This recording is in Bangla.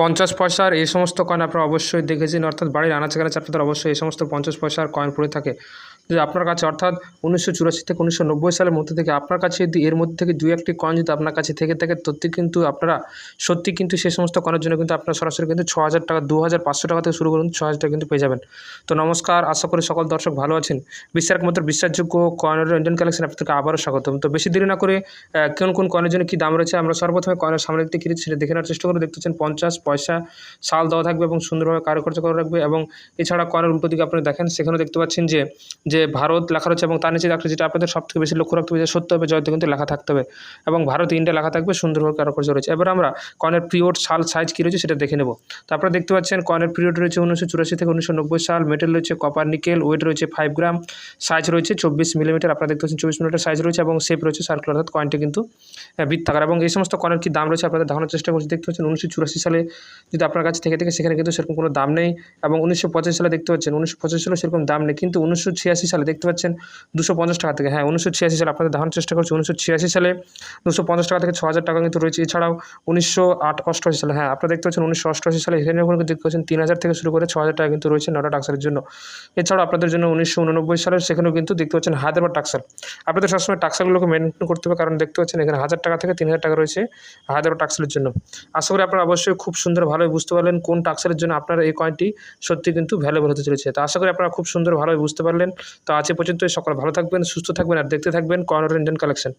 পঞ্চাশ পয়সার এই সমস্ত কয়েন আপনারা অবশ্যই দেখেছেন, অর্থাৎ বাড়ির আনাচে কানাচে আপনাদের অবশ্যই এই সমস্ত পঞ্চাশ পয়সার কয়েন পড়ে থাকে। যদি আপনার কাছে, অর্থাৎ উনিশশো চুরাশি থেকে উনিশশো নব্বই সালের মধ্যে থেকে আপনার কাছে যদি এর মধ্যে থেকে দু একটি কয়েন যদি আপনার কাছে থেকে থাকে সত্যি কিন্তু আপনারা সত্যি কিন্তু সেই সমস্ত কয়েনের জন্য কিন্তু আপনারা সরাসরি কিন্তু ছ হাজার টাকা দু হাজার পাঁচশো টাকা থেকে শুরু করুন ছ হাজার টাকা কিন্তু পেয়ে যাবেন। তো নমস্কার, আশা করি সকল দর্শক ভালো আছেন। বিশ্বের একমাত্র বিশ্বাসযোগ্য কয়েনের ইন্ডিয়ান কালেকশন আপনাদেরকে আবারও স্বাগতম। তো বেশি দেরি না করে কোন কোন কয়েনের জন্য কী দাম রয়েছে আমরা সর্বপ্রথমে কয়েনের সামনে দিকতে কী রয়েছে সেটা দেখে নেওয়ার চেষ্টা করে দেখতে পাচ্ছেন পঞ্চাশ পয়সা, সাল দেওয়া থাকবে এবং সুন্দরভাবে কারুকার্য করা রাখবে এবং এছাড়া কয়েনের উল্টো দিকে আপনি দেখেন, সেখানেও দেখতে পাচ্ছেন যে যে ভারত লেখা রয়েছে এবং তার নিচে একটা যেটা আপনাদের সব থেকে বেশি লক্ষ্য রাখতে হবে যে সত্য হবে জয়তে কিন্তু লেখা থাকতে হবে এবং ভারত ইন্ডিয়া লেখা থাকবে, সুন্দরভাবে কারুকার্য রয়েছে এবার আমরা কয়েনের পিরিয়ড সাল সাইজ কী রয়েছে সেটা দেখে নেব। তো আপনারা দেখতে পাচ্ছেন কয়েনের পিরিয়ড রয়েছে উনিশশো চুরাশি থেকে উনিশশো নব্বই সাল, মেটেল রয়েছে কপার নিকেল ওয়েট রয়েছে ফাইভ গ্রাম সাইজ রয়েছে চব্বিশ মিলিমিটার আপনারা দেখতে পাচ্ছেন চব্বিশ মিলিমিটার সাইজ রয়েছে এবং শেপ রয়েছে সার্কুলার অর্থাৎ কয়েনটি কিন্তু বৃত্তাকার এবং এই সমস্ত কয়েনের কী দাম রয়েছে আপনাদের দেখানোর চেষ্টা করছি। দেখতে পাচ্ছেন উনিশশো চুরাশি সালে যদি আপনার কাছে থেকে থেকে, সেখানে কিন্তু সেরকম কোনো দাম নেই এবং উনিশশো পঁচাশি সালে দেখতে পাচ্ছেন উনিশশো পঁচাশি সালে সেরকম দাম নেই। কিন্তু উনিশশো ছিয়াশি সালে দেখতে পাচ্ছেন দুশো পঞ্চাশ টাকা থেকে। হ্যাঁ উনিশশো ছিয়াশি সালে আপনাদের দেখানোর চেষ্টা করছি, উনিশশো ছিয়াশি সালে দুশো পঞ্চাশ টাকা থেকে ছ হাজার টাকা কিন্তু রয়েছে। এছাড়াও উনিশশো আট অষ্টআশি সালে হ্যাঁ আপনারা দেখতে পাচ্ছেন উনিশশো অষ্টআশি সালে এখানে কিন্তু দেখতে পাচ্ছেন তিন হাজার থেকে শুরু করে ছ হাজার টাকা কিন্তু রয়েছে নটা টাক্সারের জন্য। এছাড়াও আপনাদের জন্য উনিশশো উননব্বই সালের সেখানেও কিন্তু দেখতে পাচ্ছেন হায়দ্রাবাদ টাক্সার আপনাদের সবসময় টাক্সারগুলোকে মেনটেন করতে হবে, কারণ দেখতে পাচ্ছেন এখানে হাজার টাকা থেকে তিন হাজার টাকা রয়েছে হায়দ্রাবাদ টাক্সারের জন্য। আশা করি আপনারা অবশ্যই খুব সুন্দর ভালোই বুঝতে পারলেন কোন টাক্সারের জন্য আপনার এই কয়েনটি সত্যি কিন্তু ভ্যালুয়েবল হতে চলেছে। তো আশা করি আপনারা খুব সুন্দর ভালোই বুঝতে পারলেন। তো আজ পর্যন্ত সকল ভালো থাকবেন সুস্থ থাকবেন আর দেখতে থাকবেন কর্নার ইন্ডিয়ান কালেকশন।